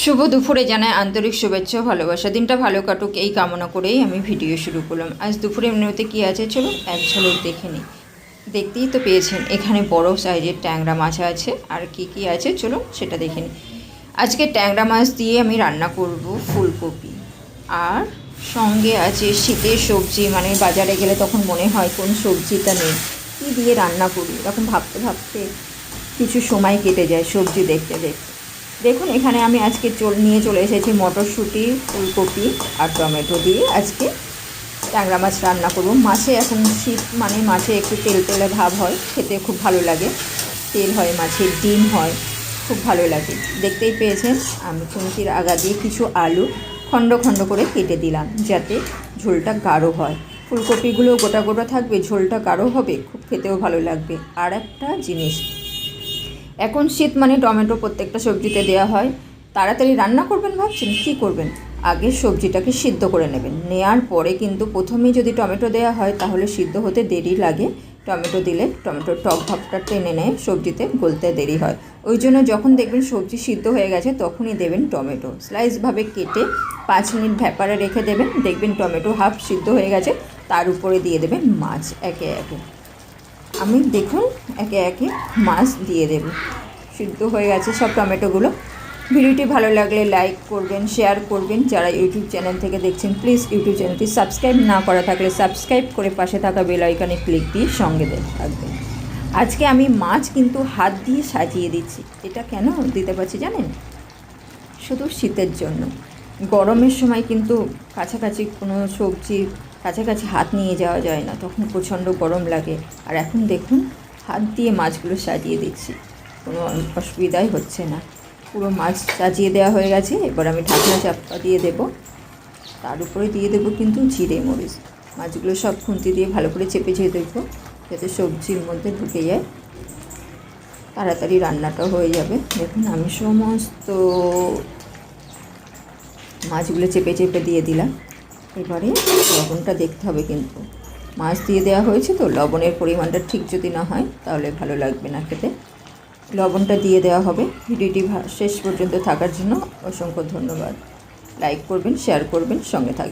শুভ দুপুরে জানায় আন্তরিক শুভেচ্ছা ভালোবাসা। দিনটা ভালো কাটুক, এই কামনা করেই আমি ভিডিও শুরু করলাম। আজ দুপুরে মেনুতে কী আছে চলুন, এক ঝলক দেখে নিই। দেখতেই তো পেয়েছেন, এখানে বড় সাইজের ট্যাংরা মাছ আছে। আর কি কি আছে চলুন, সেটা দেখে নিই। আজকে ট্যাংরা মাছ দিয়ে আমি রান্না করব ফুলকপি। আর সঙ্গে আছে শীতের সবজি মানে বাজারে গেলে তখন মনে হয় কোন সবজিটা নেই। কী দিয়ে রান্না করি? এরকম ভাবতে ভাবতে কিছু সময় কেটে যায়, সবজি দেখতে দেখতে। দেখুন, এখানে আমি আজকে নিয়ে চলে এসেছি মটরশুঁটি, ফুলকপি আর টমেটো দিয়ে আজকে ট্যাংরা মাছ রান্না করব। মাছে এখন শীত মানে মাছে একটু তেল তেলে ভাব হয়, খেতে খুব ভালো লাগে। তেল হয়, মাছের ডিম হয়, খুব ভালো লাগে। দেখতেই পেয়েছেন, আমি চুমকির আগা দিয়ে কিছু আলু খণ্ড খণ্ড করে কেটে দিলাম, যাতে ঝোলটা গাঢ় হয়। ফুলকপিগুলো গোটা গোটা থাকবে, ঝোলটা গাঢ় হবে, খুব খেতেও ভালো লাগবে। আর একটা জিনিস এখন শীত মানে টমেটো প্রত্যেকটা সবজিতে দেওয়া হয়। তাড়াতাড়ি রান্না করবেন ভাবছেন? কী করবেন? আগে সবজিটাকে সিদ্ধ করে নেবেন। নেয়ার পরে কিন্তু প্রথমেই যদি টমেটো দেওয়া হয়, তাহলে সিদ্ধ হতে দেরি লাগে। টমেটো দিলে টমেটোর টক ভাবটা টেনে নেয়, সবজিতে গলতে দেরি হয়। ওই জন্য যখন দেখবেন সবজি সিদ্ধ হয়ে গেছে, তখনই দেবেন টমেটো। স্লাইসভাবে কেটে পাঁচ মিনিট ভ্যাপারে রেখে দেবেন। দেখবেন টমেটো হাফ সিদ্ধ হয়ে গেছে, তার উপরে দিয়ে দেবেন মাছ একে একে। আমি দেখুন, একে একে মাছ দিয়ে দেব। সিদ্ধ হয়ে গেছে সব টমেটোগুলো। ভিডিওটি ভালো লাগলে লাইক করবেন, শেয়ার করবেন। যারা ইউটিউব চ্যানেল থেকে দেখছেন, প্লিজ ইউটিউব চ্যানেলটি সাবস্ক্রাইব না করা থাকলে সাবস্ক্রাইব করে পাশে থাকা বেল আইকনে ক্লিক দিয়ে সঙ্গে থাকবেন। আজকে আমি মাছ কিন্তু হাত দিয়ে সাজিয়ে দিচ্ছি। এটা কেন দিতে পারছি জানেন? শুধু শীতের জন্য। গরমের সময় কিন্তু কাছাকাছি কোনো সবজির কাছাকাছি হাত নিয়ে যাওয়া যায় না। তখন প্রচণ্ড গরম লাগে। আর এখন দেখুন, হাত দিয়ে মাছগুলো সাজিয়ে দিচ্ছি। কোনো অসুবিধাই হচ্ছে না। পুরো মাছ সাজিয়ে দেওয়া হয়ে গেছে। এবার আমি ঢাকনা চাপা দিয়ে দেব। তার উপরে দিয়ে দেবো কিন্তু জিরে মরিচ। মাছগুলো সব খুন্তি দিয়ে ভালো করে চেপে চেপে দেবো যাতে সবজির মধ্যে ঢুকে যায়। তাড়াতাড়ি রান্নাটা হয়ে যাবে। দেখুন, আমি সমস্ত মাছগুলো চেপে চেপে দিয়ে দিলাম। এবারে লবণটা দেখতে হবে কিন্তু। মাছ দিয়ে দেওয়া হয়েছে তো, লবণের পরিমাণটা ঠিক যদি না হয়, তাহলে ভালো লাগবে না খেতে। লবণটা দিয়ে দেওয়া হবে। ভিডিওটি শেষ পর্যন্ত থাকার জন্য অসংখ্য ধন্যবাদ। লাইক করবেন, শেয়ার করবেন, সঙ্গে থাকবেন।